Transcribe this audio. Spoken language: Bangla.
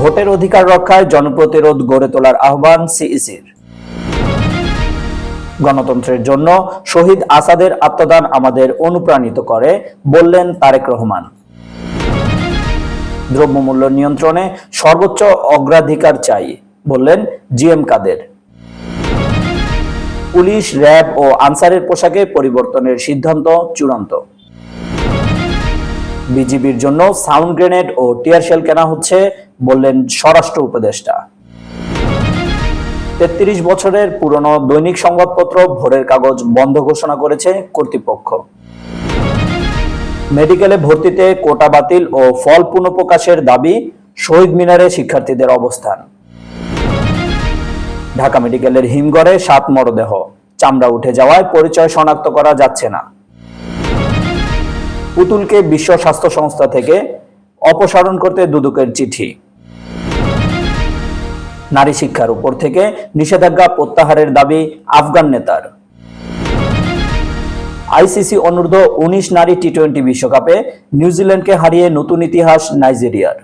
ভোটের অধিকার রক্ষায় জনপ্রতিরোধ গড়ে তোলার আহ্বান সিইসির। গণতন্ত্রের জন্য শহীদ আসাদের আত্মদান আমাদের অনুপ্রাণিত করে, বললেন তারেক রহমান। দ্রব্যমূল্য নিয়ন্ত্রণে সর্বোচ্চ অগ্রাধিকার চাই, বললেন জিএম কাদের। পুলিশ, র্যাব ও আনসারের পোশাকে পরিবর্তনের সিদ্ধান্ত চূড়ান্ত। বিজিবির জন্য সাউন্ড গ্রেনেড ও টিয়ারশেল কেনা হচ্ছে, বললেন স্বরাষ্ট্র উপদেষ্টা। তেত্রিশ বছরের পুরনো দৈনিক সংবাদপত্র ভোরের কাগজ বন্ধ ঘোষণা করেছে কর্তৃপক্ষ। মেডিকেলে ভর্তিতে কোটা বাতিল ও ফল পুনঃপ্রকাশের দাবি শহীদ মিনারে শিক্ষার্থীদের অবস্থান। ঢাকা মেডিকেলের হিমঘরে সাত মরদেহ। চামড়া উঠে যাওয়ায় পরিচয় শনাক্ত করা যাচ্ছে না। পুতুলকে বিশ্ব স্বাস্থ্য সংস্থা থেকে অপসারণ করতে দুদকের চিঠি। নারী শিক্ষার উপর থেকে নিষেধাজ্ঞা প্রত্যাহারের দাবি আফগান নেতার। আইসিসি অনূর্ধ্ব উনিশ নারী টি টোয়েন্টি বিশ্বকাপে নিউজিল্যান্ডকে হারিয়ে নতুন ইতিহাস নাইজেরিয়ার।